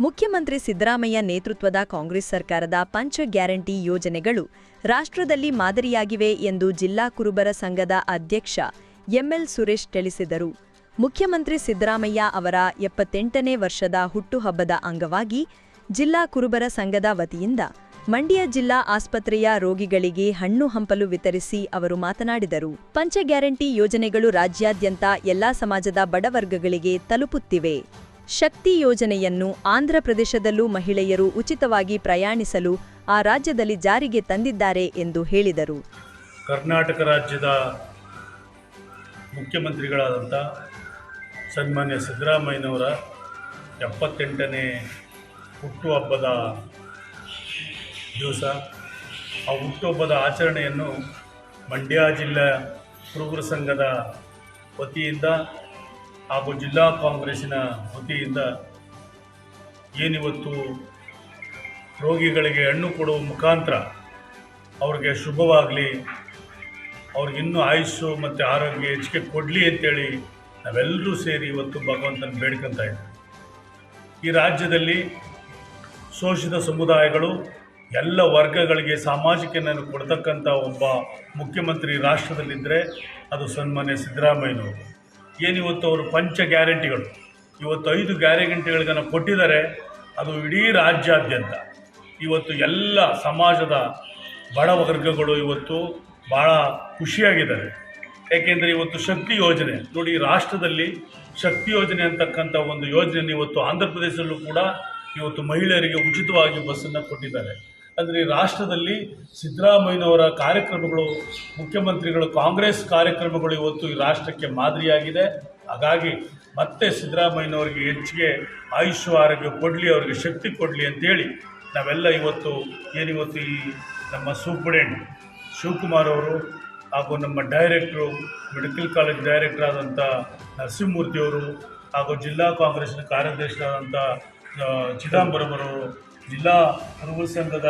ಮುಖ್ಯಮಂತ್ರಿ ಸಿದ್ದರಾಮಯ್ಯ ನೇತೃತ್ವದ ಕಾಂಗ್ರೆಸ್ ಸರ್ಕಾರದ ಪಂಚ ಗ್ಯಾರಂಟಿ ಯೋಜನೆಗಳು ರಾಷ್ಟ್ರದಲ್ಲಿ ಮಾದರಿಯಾಗಿವೆ ಎಂದು ಜಿಲ್ಲಾ ಕುರುಬರ ಸಂಘದ ಅಧ್ಯಕ್ಷ ಎಂಎಲ್ ಸುರೇಶ್ ತಿಳಿಸಿದರು. ಮುಖ್ಯಮಂತ್ರಿ ಸಿದ್ದರಾಮಯ್ಯ ಅವರ ಎಪ್ಪತ್ತೆಂಟನೇ ವರ್ಷದ ಹುಟ್ಟುಹಬ್ಬದ ಅಂಗವಾಗಿ ಜಿಲ್ಲಾ ಕುರುಬರ ಸಂಘದ ವತಿಯಿಂದ ಮಂಡ್ಯ ಜಿಲ್ಲಾ ಆಸ್ಪತ್ರೆಯ ರೋಗಿಗಳಿಗೆ ಹಣ್ಣು ಹಂಪಲು ವಿತರಿಸಿ ಅವರು ಮಾತನಾಡಿದರು. ಪಂಚ ಗ್ಯಾರಂಟಿ ಯೋಜನೆಗಳು ರಾಜ್ಯಾದ್ಯಂತ ಎಲ್ಲಾ ಸಮಾಜದ ಬಡವರ್ಗಗಳಿಗೆ ತಲುಪುತ್ತಿವೆ. ಶಕ್ತಿ ಯೋಜನೆಯನ್ನು ಆಂಧ್ರಪ್ರದೇಶದಲ್ಲೂ ಮಹಿಳೆಯರು ಉಚಿತವಾಗಿ ಪ್ರಯಾಣಿಸಲು ಆ ರಾಜ್ಯದಲ್ಲಿ ಜಾರಿಗೆ ತಂದಿದ್ದಾರೆ ಎಂದು ಹೇಳಿದರು. ಕರ್ನಾಟಕ ರಾಜ್ಯದ ಮುಖ್ಯಮಂತ್ರಿಗಳಾದಂಥ ಸನ್ಮಾನ್ಯ ಸಿದ್ದರಾಮಯ್ಯನವರ ಎಪ್ಪತ್ತೆಂಟನೇ ಹುಟ್ಟುಹಬ್ಬದ ದಿವಸ, ಆ ಹುಟ್ಟುಹಬ್ಬದ ಆಚರಣೆಯನ್ನು ಮಂಡ್ಯ ಜಿಲ್ಲಾ ಕುರುಬರ ಸಂಘದ ವತಿಯಿಂದ ಹಾಗೂ ಜಿಲ್ಲಾ ಕಾಂಗ್ರೆಸ್ಸಿನ ವತಿಯಿಂದ ಏನಿವತ್ತು ರೋಗಿಗಳಿಗೆ ಹಣ್ಣು ಕೊಡುವ ಮುಖಾಂತರ ಅವ್ರಿಗೆ ಶುಭವಾಗಲಿ. ಅವ್ರಿಗಿನ್ನೂ ಆಯುಸ್ಸು ಮತ್ತು ಆರೋಗ್ಯ ಹೆಚ್ಚಿಗೆ ಕೊಡಲಿ ಅಂತೇಳಿ ನಾವೆಲ್ಲರೂ ಸೇರಿ ಇವತ್ತು ಭಗವಂತನ ಬೇಡ್ಕೊತಾ ಇದ್ದೀವಿ ಈ ರಾಜ್ಯದಲ್ಲಿ ಶೋಷಿತ ಸಮುದಾಯಗಳು ಎಲ್ಲ ವರ್ಗಗಳಿಗೆ ಸಾಮಾಜಿಕ ನ್ಯಾಯ ಕೊಡ್ತಕ್ಕಂಥ ಒಬ್ಬ ಮುಖ್ಯಮಂತ್ರಿ ರಾಷ್ಟ್ರದಲ್ಲಿದ್ದರೆ ಅದು ಸನ್ಮಾನ್ಯ ಸಿದ್ದರಾಮಯ್ಯನವರು. ಏನಿವತ್ತು ಅವರು ಪಂಚ ಗ್ಯಾರಂಟಿಗಳು? ಇವತ್ತು ಐದು ಗ್ಯಾರಂಟಿಗಳಿಗನ್ನು ಕೊಟ್ಟಿದ್ದಾರೆ, ಅದು ಇಡೀ ರಾಜ್ಯಾದ್ಯಂತ. ಇವತ್ತು ಎಲ್ಲ ಸಮಾಜದ ಬಡ ವರ್ಗಗಳು ಇವತ್ತು ಭಾಳ ಖುಷಿಯಾಗಿದ್ದಾರೆ. ಏಕೆಂದರೆ ಇವತ್ತು ಶಕ್ತಿ ಯೋಜನೆ, ನೋಡಿ ರಾಷ್ಟ್ರದಲ್ಲಿ ಶಕ್ತಿ ಯೋಜನೆ ಅಂತಕ್ಕಂಥ ಒಂದು ಯೋಜನೆ ಇವತ್ತು ಆಂಧ್ರ ಪ್ರದೇಶದಲ್ಲೂ ಕೂಡ ಇವತ್ತು ಮಹಿಳೆಯರಿಗೆ ಉಚಿತವಾಗಿ ಬಸ್ಸನ್ನು ಕೊಟ್ಟಿದ್ದಾರೆ. ಅಂದರೆ ರಾಷ್ಟ್ರದಲ್ಲಿ ಸಿದ್ದರಾಮಯ್ಯನವರ ಕಾರ್ಯಕ್ರಮಗಳು, ಮುಖ್ಯಮಂತ್ರಿಗಳು, ಕಾಂಗ್ರೆಸ್ ಕಾರ್ಯಕ್ರಮಗಳು ಇವತ್ತು ಈ ರಾಷ್ಟ್ರಕ್ಕೆ ಮಾದರಿಯಾಗಿದೆ. ಹಾಗಾಗಿ ಮತ್ತೆ ಸಿದ್ದರಾಮಯ್ಯನವರಿಗೆ ಹೆಚ್ಚಿಗೆ ಆಯುಷ್ಯ, ಆರೋಗ್ಯ ಕೊಡಲಿ, ಅವರಿಗೆ ಶಕ್ತಿ ಕೊಡಲಿ ಅಂತೇಳಿ ನಾವೆಲ್ಲ ಇವತ್ತು ಏನಿವತ್ತು ಈ ನಮ್ಮ ಸೂಪರ್ಡೆಂಟ್ ಶಿವಕುಮಾರ್ ಅವರು ಹಾಗೂ ನಮ್ಮ ಡೈರೆಕ್ಟ್ರು, ಮೆಡಿಕಲ್ ಕಾಲೇಜ್ ಡೈರೆಕ್ಟರ್ ಆದಂಥ ನರಸಿಂಹಮೂರ್ತಿಯವರು ಹಾಗೂ ಜಿಲ್ಲಾ ಕಾಂಗ್ರೆಸ್ನ ಕಾರ್ಯದರ್ಶಿಯಾದಂಥ ಚಿದಂಬರಂ ಅವರು ಜಿಲ್ಲಾ ಕುರುಬ ಸಂಘದ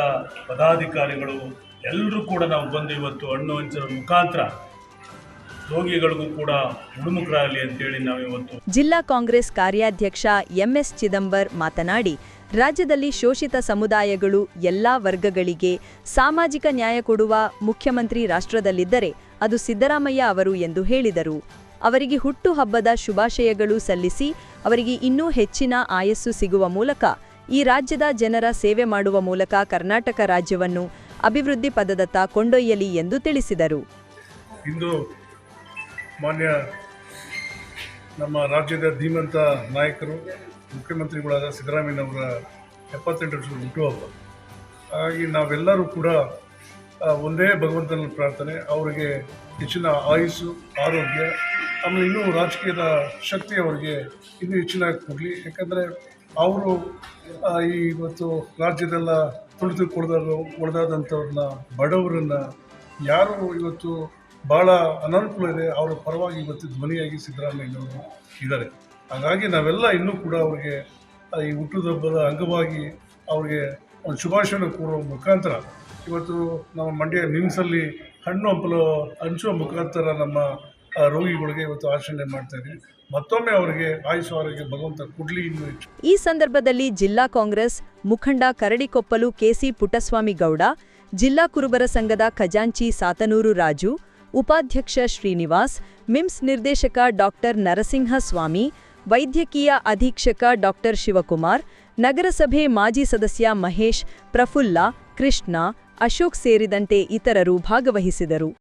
ಪದಾಧಿಕಾರಿಗಳು ಎಲ್ಲರೂ ಕೂಡ ನಾವು ಬಂದು ಇವತ್ತು ಹಣ್ಣು ಹಂಚರ ಮುಖಾಂತರ ರೋಗಿಗಳಿಗೂ ಕೂಡ ಗುಣಮುಖರಾಗಲಿ ಅಂತೇಳಿ ನಾವು ಇವತ್ತು ಜಿಲ್ಲಾ ಕಾಂಗ್ರೆಸ್ ಕಾರ್ಯಾಧ್ಯಕ್ಷ ಎಂಎಸ್ ಚಿದಂಬರ್ ಮಾತನಾಡಿ, ರಾಜ್ಯದಲ್ಲಿ ಶೋಷಿತ ಸಮುದಾಯಗಳು ಎಲ್ಲಾ ವರ್ಗಗಳಿಗೆ ಸಾಮಾಜಿಕ ನ್ಯಾಯ ಕೊಡುವ ಮುಖ್ಯಮಂತ್ರಿ ರಾಷ್ಟ್ರದಲ್ಲಿದ್ದರೆ ಅದು ಸಿದ್ದರಾಮಯ್ಯ ಅವರು ಎಂದು ಹೇಳಿದರು. ಅವರಿಗೆ ಹುಟ್ಟುಹಬ್ಬದ ಶುಭಾಶಯಗಳು ಸಲ್ಲಿಸಿ, ಅವರಿಗೆ ಇನ್ನೂ ಹೆಚ್ಚಿನ ಆಯಸ್ಸು ಸಿಗುವ ಮೂಲಕ ಈ ರಾಜ್ಯದ ಜನರ ಸೇವೆ ಮಾಡುವ ಮೂಲಕ ಕರ್ನಾಟಕ ರಾಜ್ಯವನ್ನು ಅಭಿವೃದ್ಧಿ ಪದದತ್ತ ಕೊಂಡೊಯ್ಯಲಿ ಎಂದು ತಿಳಿಸಿದರು. ಇಂದು ಮಾನ್ಯ ನಮ್ಮ ರಾಜ್ಯದ ಧೀಮಂತ ನಾಯಕರು, ಮುಖ್ಯಮಂತ್ರಿಗಳಾದ ಸಿದ್ದರಾಮಯ್ಯನವರ ಎಪ್ಪತ್ತೆಂಟು ವರ್ಷದ ಹುಟ್ಟುಹಬ್ಬ ಹಾಗಾಗಿ ನಾವೆಲ್ಲರೂ ಕೂಡ ಒಂದೇ ಭಗವಂತನ ಪ್ರಾರ್ಥನೆ, ಅವರಿಗೆ ಹೆಚ್ಚಿನ ಆಯುಸ್ಸು, ಆರೋಗ್ಯ, ಆಮೇಲೆ ಇನ್ನೂ ರಾಜಕೀಯದ ಶಕ್ತಿ ಅವರಿಗೆ ಇನ್ನೂ ಹೆಚ್ಚಿನ ಕೊಡಲಿ. ಯಾಕಂದರೆ ಅವರು ಈ ಇವತ್ತು ರಾಜ್ಯದೆಲ್ಲ ತುಳಿದು ಕೊಡ್ದಾರು ಕೊಡ್ದಾದಂಥವ್ರನ್ನ ಬಡವರನ್ನ, ಯಾರು ಇವತ್ತು ಭಾಳ ಅನನುಕೂಲ ಇದೆ, ಅವರ ಪರವಾಗಿ ಇವತ್ತು ಧ್ವನಿಯಾಗಿ ಸಿದ್ದರಾಮಯ್ಯನವರು ಇದ್ದಾರೆ. ಹಾಗಾಗಿ ನಾವೆಲ್ಲ ಇನ್ನೂ ಕೂಡ ಅವರಿಗೆ ಈ ಹುಟ್ಟುಹಬ್ಬದ ಅಂಗವಾಗಿ ಅವರಿಗೆ ಒಂದು ಶುಭಾಶಯನ ಕೋರುವ ಮುಖಾಂತರ, ಇವತ್ತು ನಮ್ಮ ಮಂಡ್ಯ ನಿಮ್ಸಲ್ಲಿ ಹಣ್ಣು ಹಂಪಲು ಹಂಚುವ ಮುಖಾಂತರ ನಮ್ಮ ರೋಗಿಗಳಿಗೆ ಇವತ್ತು ಆಚರಣೆ ಮಾಡ್ತಾ ಇದ್ದೀವಿ. ಮತ್ತೊಮ್ಮೆ ಅವರಿಗೆ ಆಯುಷ್ ಭಗವಂತ ಕೊಡ್ಲಿ ಈ ಸಂದರ್ಭದಲ್ಲಿ ಜಿಲ್ಲಾ ಕಾಂಗ್ರೆಸ್ ಮುಖಂಡ ಕರಡಿಕೊಪ್ಪಲು ಕೆಸಿ ಪುಟ್ಟಸ್ವಾಮಿ ಗೌಡ, ಜಿಲ್ಲಾ ಕುರುಬರ ಸಂಘದ ಖಜಾಂಚಿ ಸಾತನೂರು ರಾಜು, ಉಪಾಧ್ಯಕ್ಷ ಶ್ರೀನಿವಾಸ್, ಮಿಮ್ಸ್ ನಿರ್ದೇಶಕ ಡಾಕ್ಟರ್ ನರಸಿಂಹಸ್ವಾಮಿ ವೈದ್ಯಕೀಯ ಅಧೀಕ್ಷಕ ಡಾಕ್ಟರ್ ಶಿವಕುಮಾರ್, ನಗರಸಭೆ ಮಾಜಿ ಸದಸ್ಯ ಮಹೇಶ್ ಪ್ರಫುಲ್ಲ, ಕೃಷ್ಣ, ಅಶೋಕ್ ಸೇರಿದಂತೆ ಇತರರು ಭಾಗವಹಿಸಿದರು.